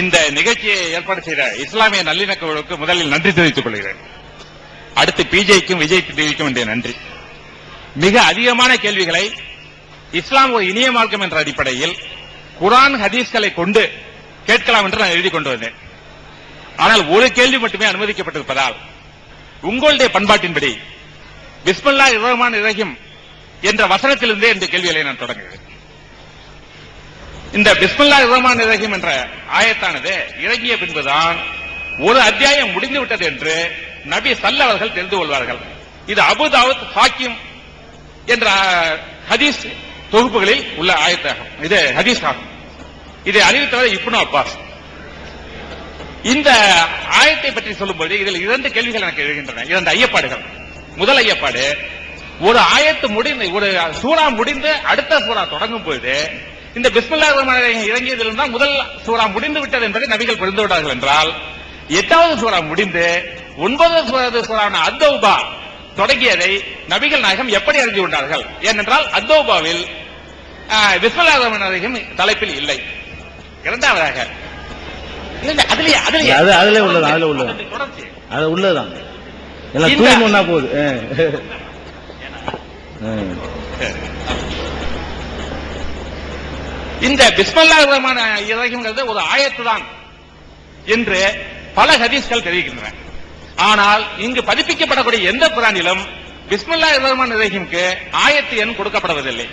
இந்த நிகழ்ச்சியை ஏற்பாடு செய்த இஸ்லாமிய நல்லிணக்கவர்களுக்கு முதலில் நன்றி தெரிவித்துக் கொள்கிறேன். அடுத்து பிஜேக்கும் விஜய் டிவிக்கும் என்னுடைய நன்றி. மிக அதிகமான கேள்விகளை இஸ்லாம் ஒரு இனிய மார்க்கம் என்ற அடிப்படையில் குரான் ஹதீஸ்களை கொண்டு கேட்கலாம் என்று நான் எழுதி கொண்டு வந்தேன். ஆனால் ஒரு கேள்வி மட்டுமே அனுமதிக்கப்பட்டிருப்பதால் உங்களுடைய பண்பாட்டின்படி பிஸ்மல்லா இரஹ்மான் இரஹீம் என்ற வசனத்திலிருந்தே இந்த கேள்விகளை நான் தொடங்குகிறேன். இந்த பிஸ்மில்லா ரஹ்மான் இரஹீம் என்ற ஆயத்தானது இறங்கிய பின்புதான் ஒரு அத்தியாயம் முடிந்து விட்டது என்று நபி சல்ல அவர்கள் தெரிந்து கொள்வார்கள். இது அபுதாவுத் ஹாக்கிம் என்ற ஹதீஸ் தொகுப்புகளில் உள்ள ஆயத்தாகும். இது ஹதீஸ் ஆகும். இதை அறிவித்தவர் இப்னு அப்பாஸ். இந்த ஆயத்தை பற்றி சொல்லும்போது இதில் இரண்டு கேள்விகள் எனக்கு எழுகின்றன. இரண்டு ஐயப்பாடுகள். முதல் ஐயப்பாடு ஒரு ஆயத்து முடிந்து ஒரு சூறா முடிந்து அடுத்த சூறா தொடங்கும் பொழுது இந்த பிஸ்மில்லா ரஹ்மான் ரஹீம் இறங்கியதிலிருந்து தான் முதல் சூறா முடிந்து விட்டது என்பதை நபிகள் புரிந்து விட்டார்கள் என்றால் எட்டாவது சூறா முடிந்து ஒன்பதாவது சூறான அத்தௌபா தொடங்கியதை நபிகள் நாயகம் எப்படி அறிந்து கொண்டார்கள்? ஏனென்றால் அத்தௌபாவில் பிஸ்மில்லா ரஹ்மான் ரஹீம் தலைப்பில் இல்லை. இரண்டாவதாக அதுல உள்ளது அதுல உள்ளது. அதனுடைய தொடர்ச்சி. அது உள்ளதுதான். எல்லாம் இந்த- தூண் ஒண்ணா போகுது. இந்த பிஸ்மல்லா ரஹ்மான் இறகுங்கிறது ஒரு ஆயத்து தான் என்று பல ஹதீஸ்கள் தெரிவிக்கின்றன. ஆனால் இங்கு பதிப்பிக்கப்படக்கூடிய எந்த குரானிலும் பிஸ்மல்லா ரஹ்மான் இறகிம்க்கு ஆயத்து எண் கொடுக்கப்படுவதில்லை.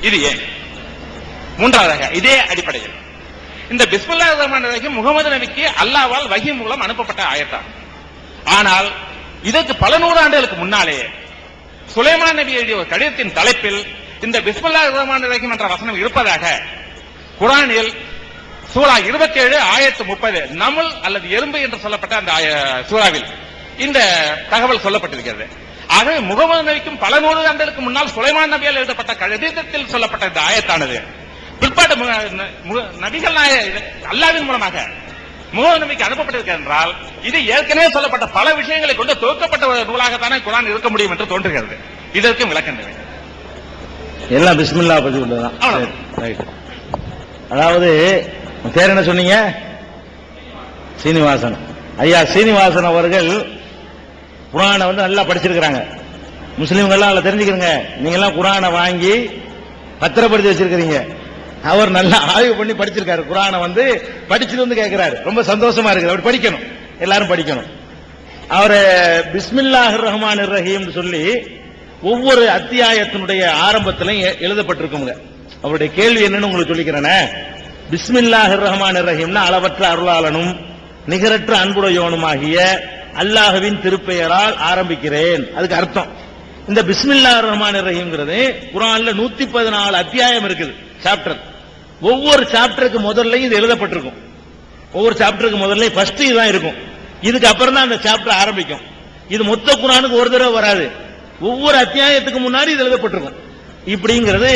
இது ஏன்? மூன்றாவதாக இதே அடிப்படையில். இந்த பிஸ்மல்லா ரஹ்மான் ரஹீம் முகமது நபிக்கு அல்லாவால் வகி மூலம் அனுப்பப்பட்ட ஆயத்தான். ஆனால் இதற்கு பல நூறாண்டுகளுக்கு முன்னாலே சுலைமான் நபி எழுதிய ஒரு கடிதத்தின் தலைப்பில் இந்த பிஸ்மல்லா ரஹ்மான் ரஹீம் என்ற வசனம் இருப்பதாக குரானில் சூரா 27 ஆயத்து முப்பது நமுல் அல்லது எறும்பு என்று சொல்லப்பட்ட அந்த ஆய- சூறாவில் இந்த தகவல் சொல்லப்பட்டிருக்கிறது. ஆகவே முகமது நபிக்கும் பல நூறு ஆண்டுகளுக்கு முன்னால் சுலைமான் நபியால் எழுதப்பட்ட கடிதத்தில் சொல்லப்பட்ட இந்த ஆயத்தானது. பிற்பாடு மு- மு- நபிகள் நாய அல்லாவின் மூலமாக முகமது நபிக்கு அனுப்பப்பட்டிருக்கிறது என்றால் இது ஏற்கனவே சொல்லப்பட்ட பல விஷயங்களை கொண்டு தொகுக்கப்பட்ட ஒரு நூலாகத்தானே குரான் இருக்க முடியும் என்று தோன்றுகிறது. இதற்கும் விளக்கம் தேவை எல்லாம் பிஸ்மில்லா பத்தி உள்ளதுதான் ரைட். அதாவது பேர் என்ன சொன்னீங்க? சீனிவாசன். ஐயா சீனிவாசன் அவர்கள் குரானை வந்து நல்லா படிச்சிருக்கிறாங்க. முஸ்லீம்கள் எல்லாம் அதுல தெரிஞ்சுக்கிறங்க. நீங்க எல்லாம் குரானை வாங்கி பத்திரப்படுத்தி வச்சிருக்கிறீங்க. அவர் நல்லா ஆய்வு பண்ணி படிச்சிருக்காரு. குரானை வந்து படிச்சுட்டு வந்து கேட்கிறாரு ரொம்ப சந்தோஷமா இருக்குது. அவர் படிக்கணும். எல்லாரும் படிக்கணும். அவர் பிஸ்மில்லாஹிர் ரஹ்மான் ரஹீம் சொல்லி ஒவ்வொரு அத்தியாயத்தினுடைய ஆரம்பத்திலையும் எ- எழுதப்பட்டிருக்குங்க. அவருடைய கேள்வி என்னன்னு உங்களுக்கு சொல்லிக்கிறேனே. பிஸ்மில்லாஹ் ரஹ்மான் ரஹீம்னா அளவற்ற அருளாளனும் நிகரற்ற அன்புடையோனுமாகிய அல்லாஹுவின் திருப்பெயரால் ஆரம்பிக்கிறேன். அதுக்கு அர்த்தம். இந்த பிஸ்மில்லா ரஹ்மான் ரஹீம்ங்கிறது குரான்ல நூத்தி பதினாலு அத்தியாயம் இருக்குது சாப்டர் ஒவ்வொரு சாப்டருக்கு முதல்லையும் இது எழுதப்பட்டிருக்கும். ஒவ்வொரு சாப்டருக்கு முதல்ல ஃபர்ஸ்ட் இதுதான் இருக்கும். இதுக்கு அப்புறம் தான் அந்த சாப்டர் ஆரம்பிக்கும். இது மொத்த குரானுக்கு ஒரு தடவை வராது. ஒவ்வொரு அத்தியாயத்துக்கு முன்னாடி இது எழுதப்பட்டிருக்கும். இப்படிங்கிறது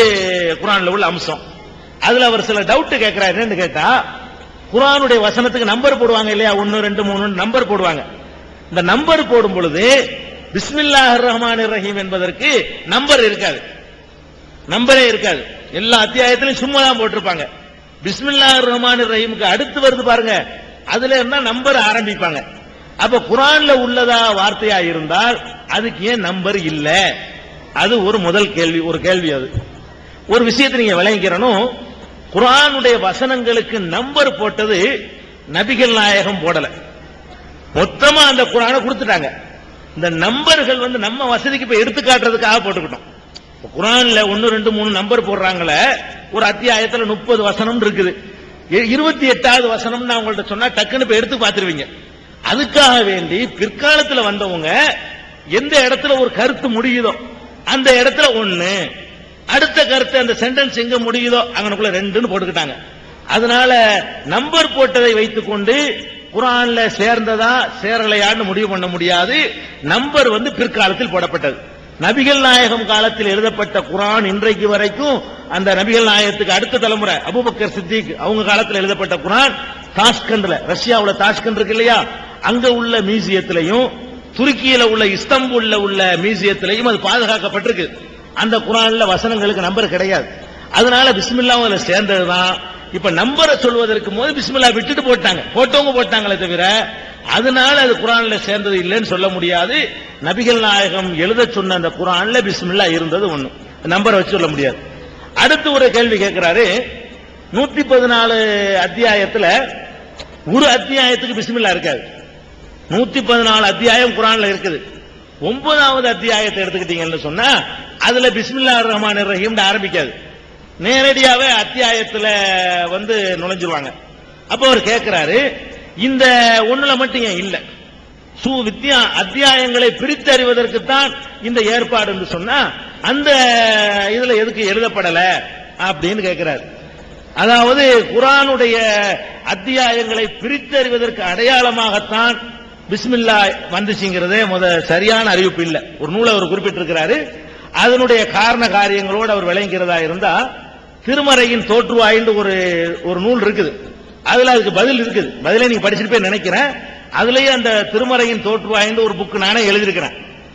குரான்ல உள்ள அம்சம். அதுல அவர் சில டவுட் கேட்கிறாரு. என்னன்னு கேட்டா குரானுடைய வசனத்துக்கு நம்பர் போடுவாங்க இல்லையா? ஒன்னு ரெண்டு மூணு நம்பர் போடுவாங்க. இந்த நம்பர் போடும் பொழுது பிஸ்மில்லா ரஹ்மான் ரஹீம் என்பதற்கு நம்பர் இருக்காது. நம்பரே இருக்காது. எல்லா அத்தியாயத்திலும் சும்மா தான் போட்டிருப்பாங்க. பிஸ்மில்லா ரஹ்மான் ரஹீமுக்கு அடுத்து வருது பாருங்க. அதுல இருந்தா நம்பர் ஆரம்பிப்பாங்க. அப்ப குரான்ல உள்ளதா வார்த்தையா இருந்தால் அதுக்கு ஏன் நம்பர் இல்ல? அது ஒரு முதல் கேள்வி ஒரு கேள்வி அது. ஒரு விஷயத்தை நீங்க விளங்கிக்கிறனும் குரானுடைய வசனங்களுக்கு நம்பர் போட்டது நபிகள் நாயகம் போடல. மொத்தமா அந்த குரானை கொடுத்துட்டாங்க. இந்த நம்பர்கள் வந்து நம்ம வசதிக்கு இப்ப எடுத்து காட்டுறதுக்காக போட்டுக்கிட்டோம். குரான்ல ஒன்னு ரெண்டு மூணு நம்பர் போடுறாங்களே ஒரு அத்தியாயத்துல முப்பது வசனம் இருக்குது. இருபத்தி எட்டாவது வசனம் நான் உங்கள்ட்ட சொன்னா டக்குன்னு இப்ப எடுத்து பார்த்துருவீங்க. அதுக்காக வேண்டி பிற்காலத்துல வந்தவங்க எந்த இடத்துல ஒரு கருத்து முடியுதோ அந்த இடத்துல ஒண்ணு அடுத்த கருத்து அந்த சென்டென்ஸ் எங்க முடியுதோ அங்கனுக்குள்ள ரெண்டுன்னு போட்டுக்கிட்டாங்க. அதனால நம்பர் போட்டதை வைத்துக்கொண்டு குரான்ல சேர்ந்ததா சேரலையான்னு முடிவு பண்ண முடியாது. நம்பர் வந்து பிற்காலத்தில் போடப்பட்டது. நபிகள் நாயகம் காலத்தில் எழுதப்பட்ட குரான் இன்றைக்கு வரைக்கும் அந்த நபிகள் நாயகத்துக்கு அடுத்த தலைமுறை அபூபக்கர் சித்திக் அவங்க காலத்தில் எழுதப்பட்ட குரான் தாஷ்கண்ட்ல ரஷ்யாவில் தாஷ்கண்ட் இருக்கு இல்லையா? அங்க உள்ள மியூசியத்திலையும் துருக்கியில உள்ள இஸ்தம்பூல்ல உள்ள மியூசியத்திலையும் அது பாதுகாக்கப்பட்டிருக்கு. அந்த குரான்ல வசனங்களுக்கு நம்பர் கிடையாது. அதனால பிஸ்மில்லாவும் அதுல சேர்ந்ததுதான் இப்ப நம்பரை சொல்வதற்கு போது பிஸ்மில்லா விட்டுட்டு போட்டாங்க போட்டவங்க போட்டாங்களே தவிர அதனால அது குரான்ல சேர்ந்தது இல்லைன்னு சொல்ல முடியாது. நபிகள் நாயகம் எழுத சொன்ன அந்த குரான்ல பிஸ்மில்லா இருந்தது ஒண்ணு. நம்பரை வச்சு சொல்ல முடியாது. அடுத்து ஒரு கேள்வி கேட்கிறாரு. நூத்தி பதினாலு அத்தியாயத்துல ஒரு அத்தியாயத்துக்கு பிஸ்மில்லா இருக்காது. நூத்தி பதினாலு அத்தியாயம் குரான்ல இருக்குது. ஒன்பதாவது அத்தியாயத்தை எடுத்துக்கிட்டீங்கன்னு சொன்னா அதுல பிஸ்மில்லா ரஹ்மான் ரஹீம் ஆரம்பிக்காது. நேரடியாவே அத்தியாயத்துல வந்து நுழைஞ்சிருவாங்க. அப்ப அவர் கேட்கிறாரு இந்த ஒண்ணுல மட்டும் ஏன் இல்ல? சு வித்யா அத்தியாயங்களை பிரித்து தான் இந்த ஏற்பாடு என்று சொன்னா அந்த இதுல எதுக்கு எழுதப்படல அப்படின்னு கேட்கிறாரு அதாவது குரானுடைய அத்தியாயங்களை பிரித்து அறிவதற்கு அடையாளமாகத்தான் பிஸ்மில்லா வந்துச்சுங்கிறதே முத சரியான அறிவிப்பு இல்லை. ஒரு நூலை அவர் குறிப்பிட்டிருக்கிறாரு. அதனுடைய காரண காரியங்களோடு அவர் விளங்கிறதா இருந்தா திருமறையின் தோற்றுவாயின்னு ஒரு ஒரு நூல் இருக்குது. அதுல அதுக்கு பதில் இருக்குது. பதிலே நீங்க படிச்சிருப்பே நினைக்கிறேன். அதுலயே அந்த திருமறையின் தோற்றுவாயின்னு ஒரு புக் நானே எழுதியிருக்கிறேன்.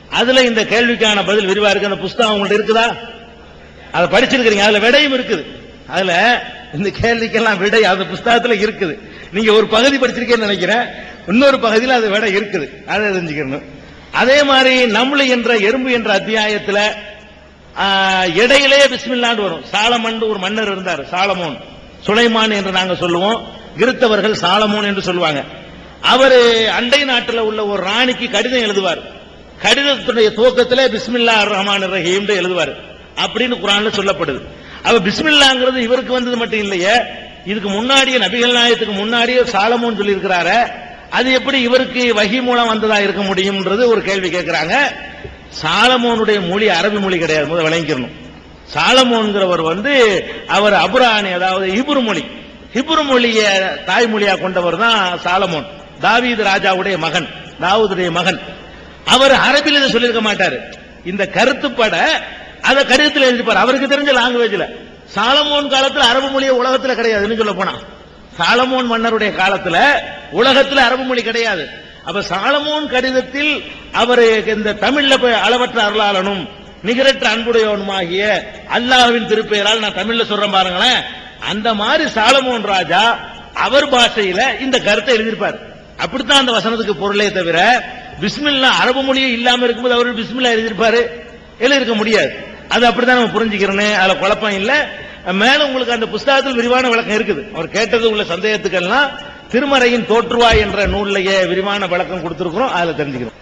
அதுல இந்த கேள்விக்கான பதில் விரிவா இருக்கு. அந்த புஸ்தகம் உங்கள்ட்ட இருக்குதா? அதை படிச்சிருக்கிறீங்க. அதுல விடையும் இருக்குது. அதுல இந்த கேள்விக்கெல்லாம் விடை அந்த புஸ்தகத்துல இருக்குது. நீங்க ஒரு பகுதி படிச்சிருக்கேன்னு நினைக்கிறேன். இன்னொரு பகுதியில் அது விடை இருக்குது. அதை தெரிஞ்சுக்கணும். அதே மாதிரி நம்மளு என்ற எறும்பு என்ற அத்தியாயத்துல இடையிலே இடையிலேயே பிஸ்மில்லாண்டு வரும். சாலமன் ஒரு மன்னர் இருந்தார் சாலமோன். சுலைமான் என்று நாங்க சொல்லுவோம். கிறித்தவர்கள் சாலமோன் என்று சொல்லுவாங்க. அவர் அண்டை நாட்டில் உள்ள ஒரு ராணிக்கு கடிதம் எழுதுவார். கடிதத்துடைய துவக்கத்திலே பிஸ்மில்லா ரஹ்மான் ரஹீம் எழுதுவார். அப்படின்னு குரான்ல சொல்லப்படுது. அவ பிஸ்மில்லாங்கிறது இவருக்கு வந்தது மட்டும் இல்லையே இதுக்கு முன்னாடியே நபிகள் நாயத்துக்கு முன்னாடியே சாலமோன் சொல்லி அது எப்படி இவருக்கு வகி மூலம் வந்ததா இருக்க முடியும்ன்றது ஒரு கேள்வி கேட்கிறாங்க. சாலமோனுடைய மொழி அரபி மொழி கிடையாது. முதல் விளங்கிக்கணும். சாலமோன்கிறவர் வந்து அவர் அபுராணி அதாவது ஹிப்ரு மொழி. ஹிப்ரு மொழிய தாய்மொழியா கொண்டவர் தான் சாலமோன். தாவீது ராஜாவுடைய மகன் தாவூதுடைய மகன். அவர் அரபில் இதை சொல்லியிருக்க மாட்டார். இந்த கருத்துப்பட அதை கருத்தில் எழுதிப்பார். அவருக்கு தெரிஞ்ச லாங்குவேஜ்ல சாலமோன் காலத்தில் அரபு மொழியை உலகத்தில் கிடையாதுன்னு சொல்ல போனா. சாலமோன் மன்னருடைய காலத்தில் உலகத்தில் அரபு மொழி கிடையாது. அப்ப சாலமோன் கடிதத்தில் அவர் இந்த தமிழ்ல போய் அளவற்ற அருளாளனும் நிகரற்ற அன்புடையவனுமாகிய அல்லாஹ்வின் திருப்பெயரால் நான் தமிழ்ல சொல்றேன் பாருங்களேன். அந்த மாதிரி சாலமோன் ராஜா அவர் பாஷையில இந்த கருத்தை எழுதியிருப்பார். அப்படித்தான் அந்த வசனத்துக்கு பொருளே தவிர பிஸ்மில்லா அரபு மொழியே இல்லாம இருக்கும்போது அவர் பிஸ்மில்லா எழுதியிருப்பாரு. எழுதியிருக்க முடியாது. அது அப்படித்தான் நம்ம புரிஞ்சுக்கிறேன்னு அதுல குழப்பம் இல்ல. மேல உங்களுக்கு அந்த புஸ்தகத்தில் விரிவான விளக்கம் இருக்குது. அவர் கேட்டது உள்ள சந்தேகத்துக்கெல்லாம் திருமறையின் தோற்றுவாய் என்ற நூல்லையே விரிவான விளக்கம் கொடுத்திருக்கிறோம் அதுல தெரிஞ்சுக்கிறோம்.